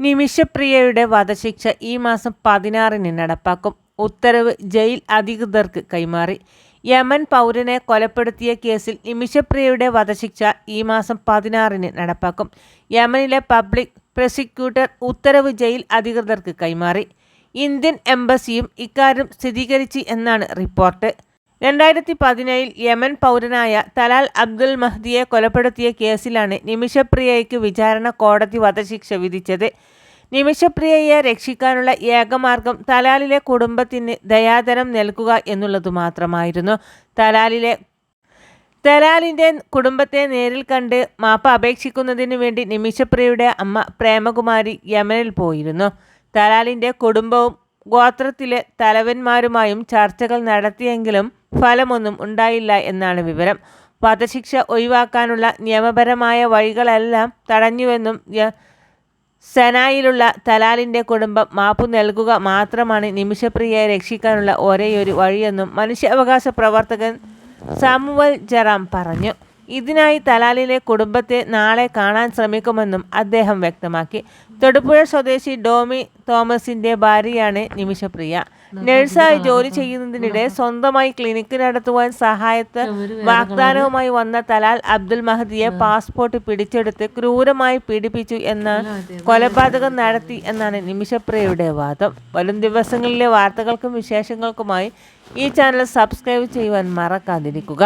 നിമിഷപ്രിയയുടെ വധശിക്ഷ ഈ മാസം പതിനാറിന് നടപ്പാക്കും. ഉത്തരവ് ജയിൽ അധികൃതർക്ക് കൈമാറി. യമൻ പൗരനെ കൊലപ്പെടുത്തിയ കേസിൽ നിമിഷപ്രിയയുടെ വധശിക്ഷ ഈ മാസം പതിനാറിന് നടപ്പാക്കും. യമനിലെ പബ്ലിക് പ്രോസിക്യൂട്ടർ ഉത്തരവ് ജയിൽ അധികൃതർക്ക് കൈമാറി. ഇന്ത്യൻ എംബസിയും ഇക്കാര്യം സ്ഥിരീകരിച്ചു എന്നാണ് റിപ്പോർട്ട്. രണ്ടായിരത്തി പതിനേഴിൽ യമൻ പൗരനായ തലാൽ അബ്ദുൽ മഹ്ദിയെ കൊലപ്പെടുത്തിയ കേസിലാണ് നിമിഷപ്രിയയ്ക്ക് വിചാരണ കോടതി വധശിക്ഷ വിധിച്ചത്. നിമിഷപ്രിയയെ രക്ഷിക്കാനുള്ള ഏകമാർഗം തലാലിലെ കുടുംബത്തിന് ദയാധനം നൽകുക എന്നുള്ളത് മാത്രമായിരുന്നു. തലാലിലെ തലാലിന്റെ കുടുംബത്തെ നേരിൽ കണ്ട് മാപ്പ അപേക്ഷിക്കുന്നതിനു വേണ്ടി നിമിഷപ്രിയയുടെ അമ്മ പ്രേമകുമാരി യമനിൽ പോയിരുന്നു. തലാലിന്റെ കുടുംബവും ഗോത്രത്തിലെ തലവന്മാരുമായും ചർച്ചകൾ നടത്തിയെങ്കിലും ഫലമൊന്നും ഉണ്ടായില്ല എന്നാണ് വിവരം. വധശിക്ഷ ഒഴിവാക്കാനുള്ള നിയമപരമായ വഴികളെല്ലാം തടഞ്ഞുവെന്നും സെനായിലുള്ള തലാലിന്റെ കുടുംബം മാപ്പു നൽകുക മാത്രമാണ് നിമിഷപ്രിയയെ രക്ഷിക്കാനുള്ള ഒരേയൊരു വഴിയെന്നും മനുഷ്യാവകാശ പ്രവർത്തകൻ സാമുവൽ ജറാം പറഞ്ഞു. ഇതിനായി തലാലിലെ കുടുംബത്തെ നാളെ കാണാൻ ശ്രമിക്കുമെന്നും അദ്ദേഹം വ്യക്തമാക്കി. തൊടുപുഴ സ്വദേശി ഡോമി തോമസിന്റെ ഭാര്യയാണ് നിമിഷപ്രിയ. നഴ്സായി ജോലി ചെയ്യുന്നതിനിടെ സ്വന്തമായി ക്ലിനിക്ക് നടത്തുവാൻ സഹായത്ത് വാഗ്ദാനവുമായി വന്ന തലാൽ അബ്ദുൽ മഹദിയെ പാസ്പോർട്ട് പിടിച്ചെടുത്ത് ക്രൂരമായി പീഡിപ്പിച്ചു എന്ന കൊലപാതകം നടത്തി എന്നാണ് നിമിഷപ്രിയയുടെ വാദം. വരും ദിവസങ്ങളിലെ വാർത്തകൾക്കും വിശേഷങ്ങൾക്കുമായി ഈ ചാനൽ സബ്സ്ക്രൈബ് ചെയ്യുവാൻ മറക്കാതിരിക്കുക.